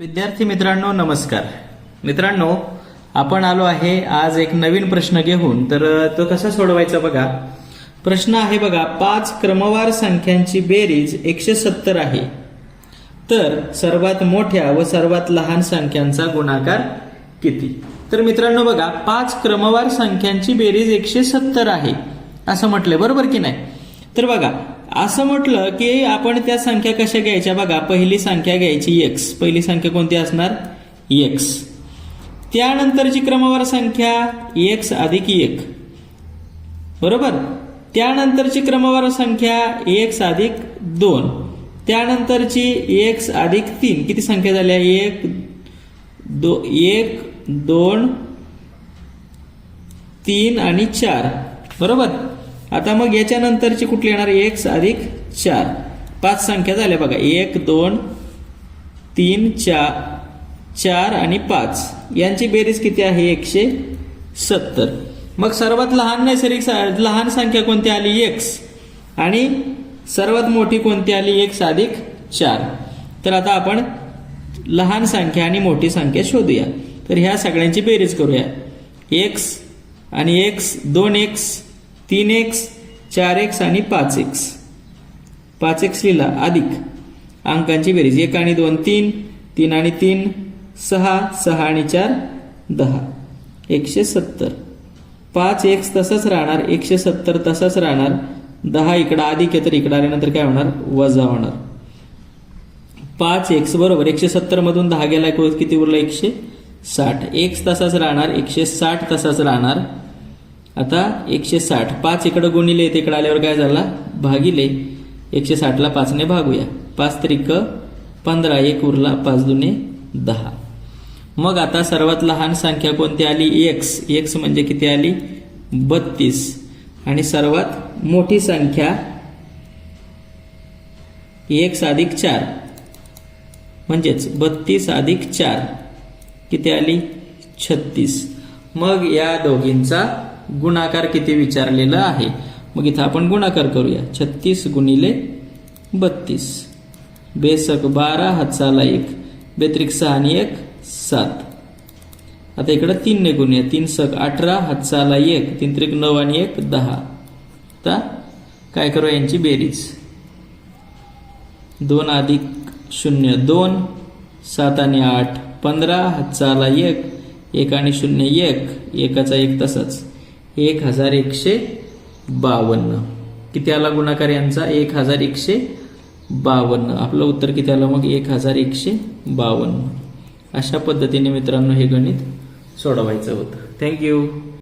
विद्यार्थी मित्रांनो नमस्कार. मित्रांनो आपण आलो आहे आज एक नवीन प्रश्न घेऊन. तर तो कसा सोडवायचा बघा. प्रश्न आहे बघा पाच क्रमवार संख्यांची बेरीज एकशे सत्तर आहे. तर सर्वात मोठ्या व सर्वात लहान संख्यांचा गुणाकार किती? तर मित्रांनो बघा पाच क्रमवार संख्यांची बेरीज एकशे सत्तर आहे. असं म्हटलंय बरोबर की नाही? तर बघा असं म्हटलं की आपण त्या संख्या कशा घ्यायच्या? बघा पहिली संख्या घ्यायची एक्स पहिली संख्या कोणती असणार? एक्स त्यानंतरची क्रमवार संख्या एक्स अधिक एक. बरोबर? त्यानंतरची क्रमवार संख्या एक्स अधिक दोन. त्यानंतरची एक्स अधिक तीन. किती संख्या झाल्या? एक दो एक दोन तीन आणि चार. बरोबर? आता मग याच्यानंतरची कुठली येणार? एक्स अधिक चार. पाच संख्या झाल्या बघा. एक दोन तीन चार. चार आणि पाच. यांची बेरीज किती आहे? एकशे सत्तर. मग सर्वात लहान नैसर्गिक सा- लहान संख्या कोणती आली? एक्स. आणि सर्वात मोठी कोणती आली? एक्स अधिक चार. तर आता आपण लहान संख्या आणि मोठी संख्या शोधूया. तर ह्या सगळ्यांची बेरीज करूया. एक्स आणि एक्स दोन एक्स तीन एक्स चार एक्स आणि पाच एक्स पाच एक्स लिहिला अधिक. अंकांची बेरीज एक आणि दोन तीन. तीन आणि तीन सहा. सहा आणि चार दहा. एकशे सत्तर. पाच एक्स तसंच राहणार एकशे सत्तर तसंच राहणार. दहा इकडं अधिक आहे तर इकडं आल्यानंतर काय होणार? वजा होणार. पाच एक्स बरोबर एकशे सत्तर मधून दहा गेला किती उरला? एकशे साठ. एक्स तसाच राहणार एकशे साठ तसाच राहणार. आता एकशे साठ पाच इकडं गुणिले तिकडं आल्यावर काय झाला? भागिले. एकशे साठला पाचने भागूया. पाच त्रिक पंधरा. एक उरला पाच दुने दहा. मग आता सर्वात लहान संख्या कोणती आली? एक्स एक्स म्हणजे किती आली? बत्तीस. आणि सर्वात मोठी संख्या? एक्स अधिक चार. म्हणजेच बत्तीस अधिक चार. किती आली? छत्तीस. मग या दोघींचा गुणाकार किती विचारलेला आहे? मग इथं आपण गुणाकार करूया. छत्तीस गुणिले बत्तीस. बेसक बारा हातचाला एक. बेत्रिक सहा आणि एक सात. आता इकडं तीनने गुणूया. तीन सक अठरा हातचाला एक. तीन त्रिक नऊ आणि एक दहा. आता काय करूया यांची बेरीज? दोन अधिक शून्य दोन. सात आणि आठ पंधरा. हातचाला एक. एक आणि शून्य एक. एकाचा एक तसंच. एक हजार एकशे बावन्न. किती आला गुणाकार यांचा? एक हजार एकशे बावन्न. आपलं उत्तर किती आलं मग? एक हजार एकशे बावन्न. अशा पद्धतीने मित्रांनो हे गणित सोडवायचं होतं. थँक्यू